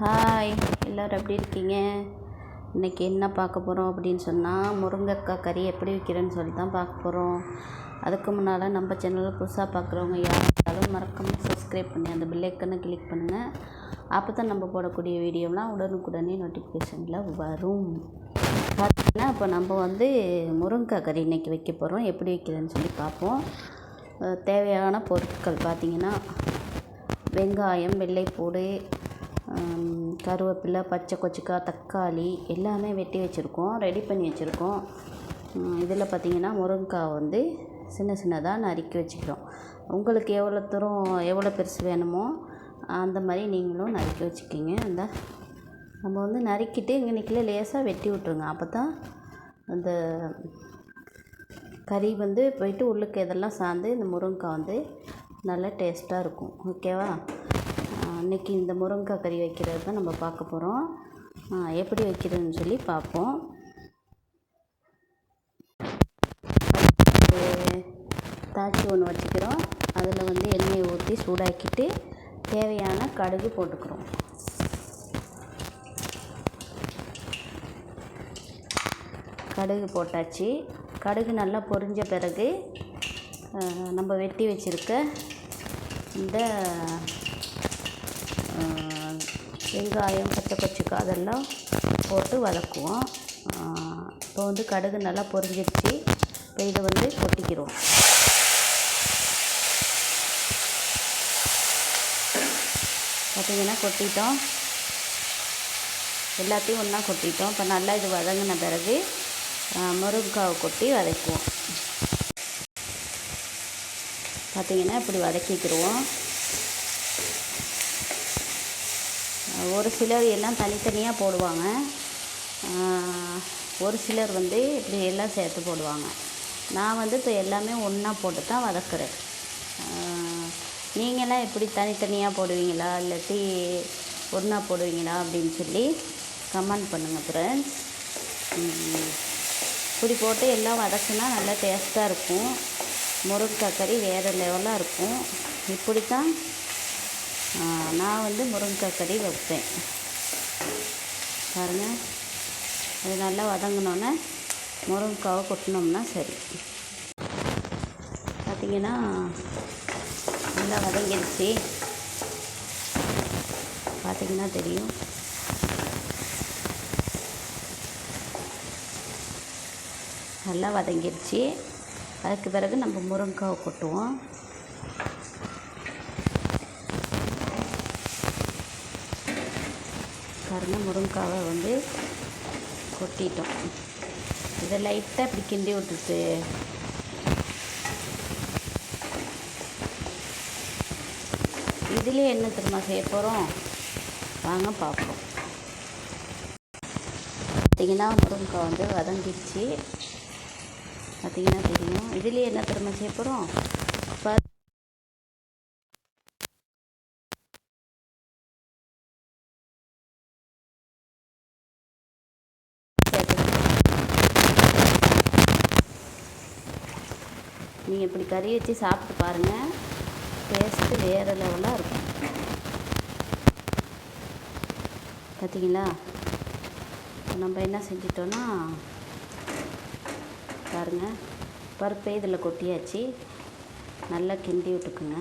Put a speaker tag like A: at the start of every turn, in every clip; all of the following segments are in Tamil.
A: ஹாய் எல்லோரும் எப்படி இருக்கீங்க? இன்றைக்கி என்ன பார்க்க போகிறோம் அப்படின்னு சொன்னால் முருங்கைக்காய் கறி எப்படி வைக்கிறேன்னு சொல்லி தான் பார்க்க போகிறோம் அதுக்கு முன்னால் நம்ம சேனலில் புதுசாக பார்க்குறவங்க யார் இருந்தாலும் மறக்காமல் சப்ஸ்கிரைப் பண்ணி அந்த பில்லைக்கனை கிளிக் பண்ணுங்கள் அப்போ தான் நம்ம போடக்கூடிய வீடியோலாம் உடனுக்குடனே நோட்டிஃபிகேஷனில் வரும். பார்த்தீங்கன்னா இப்போ நம்ம வந்து முருங்கைக்காய் கறி இன்றைக்கி வைக்க போகிறோம் எப்படி வைக்கிறேன்னு சொல்லி பார்ப்போம். தேவையான பொருட்கள் பார்த்திங்கன்னா வெங்காயம் வெள்ளைப்பூடு கருவேப்பிலை பச்சை கொச்சிக்காய் தக்காளி எல்லாமே வெட்டி வச்சுருக்கோம் ரெடி பண்ணி வச்சுருக்கோம். இதில் பார்த்திங்கன்னா முருங்கைக்காய் வந்து சின்ன சின்னதாக நறுக்கி வச்சுக்கிறோம். உங்களுக்கு எவ்வளோ தூரம் எவ்வளோ பெருசு வேணுமோ அந்த மாதிரி நீங்களும் நறுக்கி வச்சுக்கிங்க. அந்த நம்ம வந்து நறுக்கிட்டு இங்கே லேசாக வெட்டி விட்ருங்க அப்போ தான் அந்த கறி வந்து போயிட்டு உள்ளுக்கு இதெல்லாம் சார்ந்து இந்த முருங்கைக்காய் வந்து நல்லா டேஸ்ட்டாக இருக்கும். ஓகேவா? இன்றைக்கி இந்த முருங்கைக்காய் கறி வைக்கிறது தான் நம்ம பார்க்க போகிறோம் எப்படி வைக்கிறதுன்னு சொல்லி பார்ப்போம். ஒரு தாச்சி ஒன்று வச்சுக்கிறோம். அதில் வந்து எண்ணெயை ஊற்றி சூடாக்கிட்டு தேவையான கடுகு போட்டுக்கிறோம். கடுகு போட்டாச்சு. கடுகு நல்லா பொரிஞ்ச பிறகு நம்ம வெட்டி வச்சுருக்க இந்த வெங்காயம் பச்சை பச்சைக்காய் அதெல்லாம் போட்டு வதக்குவோம். இப்போ வந்து கடுகு நல்லா பொரிஞ்சிருச்சு இப்போ இதை வந்து கொட்டிக்கிறோம். பார்த்தீங்கன்னா கொட்டிட்டோம். எல்லாத்தையும் ஒன்றா கொட்டிட்டோம். இப்போ நல்லா இது வதங்கின பிறகு ஆ, முருங்கைக்காவை கொட்டி வதக்குவோம். பார்த்தீங்கன்னா இப்படி வதக்கிக்கிடுவோம் ஒரு சிலர் எல்லாம் தனித்தனியாக போடுவாங்க. ஒரு சிலர் வந்து இப்படி எல்லாம் சேர்த்து போடுவாங்க. நான் வந்து இப்போ எல்லாமே ஒன்றா போட்டு தான் வதக்குறேன் நீங்களாம் எப்படி தனித்தனியாக போடுவீங்களா? இல்லாட்டி ஒன்றா போடுவீங்களா? அப்படின்னு சொல்லி கமெண்ட் பண்ணுங்கள் ஃப்ரெண்ட்ஸ் இப்படி போட்டு எல்லாம் வதக்குனா நல்லா டேஸ்ட்டாக இருக்கும். முருங்கைக்காய் கறி வேறு லெவலாக இருக்கும். இப்படி தான் நான் வந்து முருங்கைக்காய் கறி வைப்பேன். பாருங்கள் அது நல்லா வதங்கினோன்னே முருங்கைக்காவை கொட்டினோம்னா சரி. பார்த்தீங்கன்னா நல்லா வதங்கிடுச்சு. பார்த்தீங்கன்னா தெரியும். நல்லா வதங்கிடுச்சு. அதுக்கு பிறகு நம்ம முருங்கைக்காவை கொட்டுவோம். பாருங்கள் முருங்கைக்காவை வந்து கொட்டிட்டோம். இதை லைட்டாக இப்படி கிண்டி விட்டுட்டு இதுலேயே என்ன திரும்ப செய்ய போகிறோம் வாங்க பார்ப்போம். பார்த்தீங்கன்னா முருங்கைக்காய் வந்து வதங்கிடுச்சு. பார்த்தீங்கன்னா தெரியும். இதுலேயே என்ன திரும்ப செய்ய போகிறோம் நீங்கள் இப்படி கறி வச்சு சாப்பிட்டு பாருங்கள் டேஸ்ட்டு வேறு லெவலாக இருக்கும். பார்த்தீங்களா நம்ம என்ன செஞ்சிட்டோன்னா பாருங்கள் பருப்பை இதில் கொட்டியாச்சு. நல்லா கிண்டி விட்டுக்குங்க.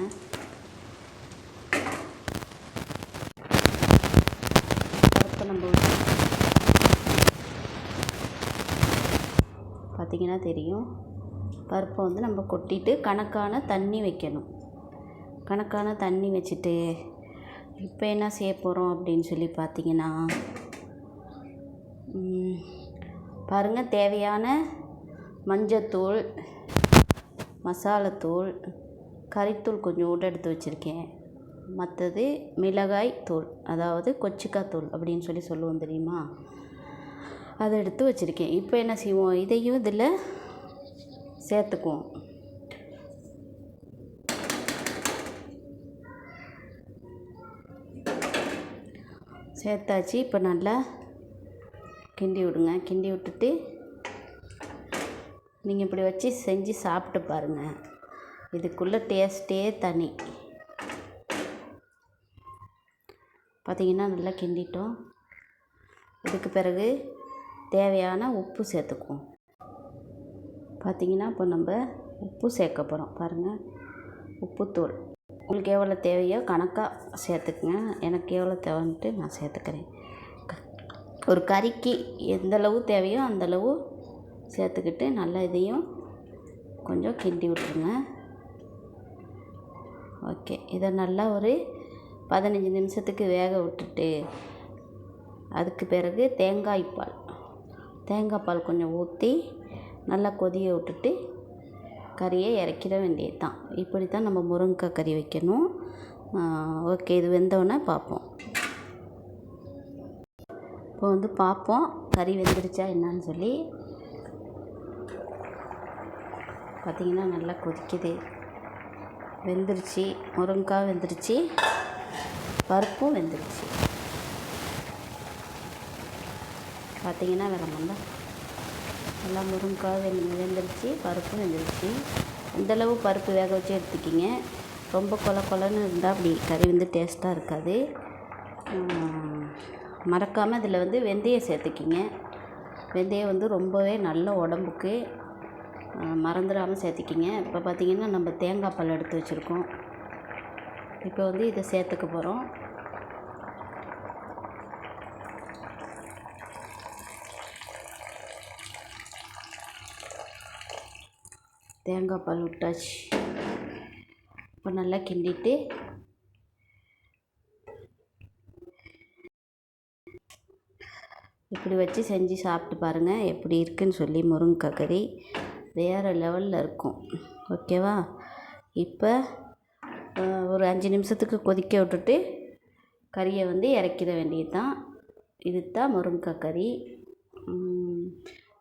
A: பருப்பை நம்ம பார்த்தீங்கன்னா தெரியும். பருப்பை வந்து நம்ம கொட்டிட்டு கணக்கான தண்ணி வைக்கணும். கணக்கான தண்ணி வச்சுட்டு இப்போ என்ன செய்ய போகிறோம் அப்படின்னு சொல்லி பார்த்தீங்கன்னா பாருங்கள் தேவையான மஞ்சத்தூள் மசாலாத்தூள் கறித்தூள் கொஞ்சம் கொஞ்சோண்டு எடுத்து வச்சுருக்கேன். மற்றது மிளகாய் தூள் அதாவது கொச்சிக்காய் தூள் அப்படின்னு சொல்லி சொல்லுவோம் தெரியுமா? அதை எடுத்து வச்சுருக்கேன். இப்போ என்ன செய்வோம்? இதையும் இதில் சேர்த்துக்குவோம். சேர்த்தாச்சு. இப்போ நல்லா கிண்டி விடுங்க. கிண்டி விட்டுட்டு நீங்கள் இப்படி வச்சு செஞ்சு சாப்பிட்டு பாருங்கள் இதுக்குள்ளே டேஸ்ட்டே தனி. பார்த்தீங்கன்னா நல்லா கிண்டிட்டோம். இதுக்கு பிறகு தேவையான உப்பு சேர்த்துக்குவோம். பார்த்தீங்கன்னா இப்போ நம்ம உப்பு சேர்க்க போகிறோம். பாருங்கள் உப்புத்தூள். உங்களுக்கு எவ்வளோ தேவையோ கணக்காக சேர்த்துக்குங்க. எனக்கு எவ்வளோ தேவைன்ட்டு நான் சேர்த்துக்கிறேன். க- ஒரு கறிக்கு எந்தளவு தேவையோ அந்தளவு சேர்த்துக்கிட்டு நல்லா இதையும் கொஞ்சம் கிண்டி விட்ருங்க ஓகே. இதை நல்லா ஒரு பதினஞ்சு நிமிஷத்துக்கு வேக விட்டுட்டு அதுக்கு பிறகு தேங்காய் பால். தேங்காய் பால் கொஞ்சம் ஊற்றி நல்லா கொதிய விட்டுட்டு கறியை இறக்கிட வேண்டியது தான் இப்படி தான் நம்ம முருங்கைக்காய் கறி வைக்கணும். ஓகே இது வெந்தோடனே பார்ப்போம். இப்போ வந்து பார்ப்போம். கறி வெந்துருச்சா என்னான்னு சொல்லி. பார்த்தீங்கன்னா நல்லா கொதிக்குது. வெந்துருச்சு. முருங்கைக்காய் வெந்துருச்சு. பருப்பும் வெந்துருச்சு. பார்த்தீங்கன்னா வேறு மண்டா நல்லா முருங்கைக்காய் வெந்து வெந்துருச்சு பருப்பும் வெந்துருச்சு. இந்தளவு பருப்பு வேக வச்சு எடுத்துக்கிங்க. ரொம்ப கொல கொலன்னு இருந்தால் அப்படி கறி வந்து டேஸ்ட்டாக இருக்காது. மறக்காமல் இதில் வந்து வெந்தயம் சேர்த்துக்கிங்க. வெந்தயம் வந்து ரொம்பவே நல்ல உடம்புக்கு மறந்துடாமல் சேர்த்துக்கிங்க. இப்போ பார்த்திங்கன்னா நம்ம தேங்காய் பால் எடுத்து வச்சுருக்கோம். இப்போ வந்து இதை சேர்த்துக்க போகிறோம் தேங்காய் பால் விட்டாச்சு. இப்போ நல்லா கிண்டிட்டு இப்படி வச்சு செஞ்சு சாப்பிட்டு பாருங்கள் எப்படி இருக்குன்னு சொல்லி முருங்கைக்காய் கறி வேறு லெவலில் இருக்கும். ஓகேவா? இப்போ ஒரு அஞ்சு நிமிஷத்துக்கு கொதிக்க விட்டுட்டு கறியை வந்து இறக்கிட வேண்டியது தான் இது தான் முருங்கைக்காய் கறி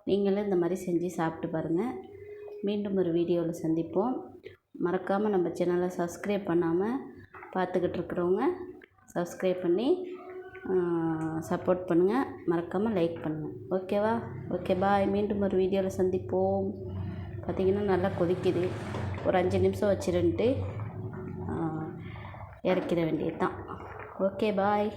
A: நீங்களும் இந்த மாதிரி செஞ்சு சாப்பிட்டு பாருங்கள் மீண்டும் ஒரு வீடியோவில் சந்திப்போம். மறக்காமல் நம்ம சேனலை சப்ஸ்கிரைப் பண்ணாமல் பார்த்துக்கிட்டு இருக்கிறவங்க சப்ஸ்கிரைப் பண்ணி சப்போர்ட் பண்ணுங்கள் மறக்காமல் லைக் பண்ணுங்கள் ஓகேவா ஓகே பாய் மீண்டும் ஒரு வீடியோவில் சந்திப்போம். பார்த்திங்கன்னா நல்லா கொதிக்குது. ஒரு அஞ்சு நிமிஷம் வச்சிருந்துட்டு இறக்கிட வேண்டியது தான் ஓகே பாய்